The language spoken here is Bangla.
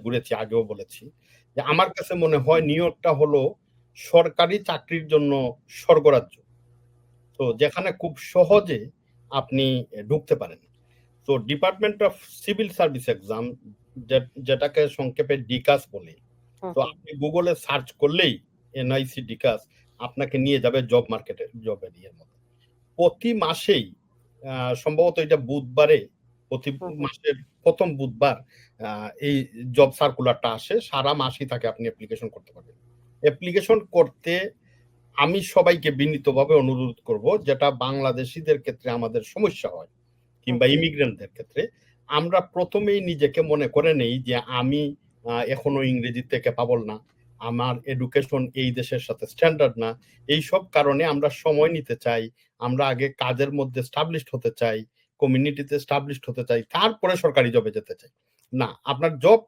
ঘুরেছি আগেও বলেছি। যে আমার কাছে মনে হয় নিউ ইয়র্কটা হলো সরকারি চাকরির জন্য স্বর্গরাজ্য। তো যেখানে খুব সহজে আপনি ঢুকতে পারেন। তো department of civil service exam যেটাকে সংক্ষেপে ডিকাস বলে তো আপনি গুগলে সার্চ করলেই এনআইসি ডিকাস আপনাকে নিয়ে যাবে জব মার্কেটে জব এরিয়ার মধ্যে প্রতি মাসেই আহ, সম্ভবত এটা বুধবারে প্রতি মাসের প্রথম বুধবার এই জব সার্কুলারটা আসে সারা মাসই তাকে আপনি অ্যাপ্লিকেশন করতে পারবেন। অ্যাপ্লিকেশন করতে আমি সবাইকে বিনীতভাবে অনুরোধ করব যেটা বাংলাদেশিদের ক্ষেত্রে আমাদের সমস্যা হয় কিংবা ইমিগ্রেন্টদের ক্ষেত্রে। আমরা প্রথমেই নিজেকে মনে করে নেই যে আমি এখনও ইংরেজি থেকে পাবল না আমার এডুকেশন এই দেশের সাথে স্ট্যান্ডার্ড না। এই সব কারণে আমরা সময় নিতে চাই আমরা আগে কাজের মধ্যে স্টাবলিশড হতে চাই কমিউনিটিতে স্টাবলিশড হতে চাই তারপরে সরকারি জবে যেতে চাই। না আপনার জব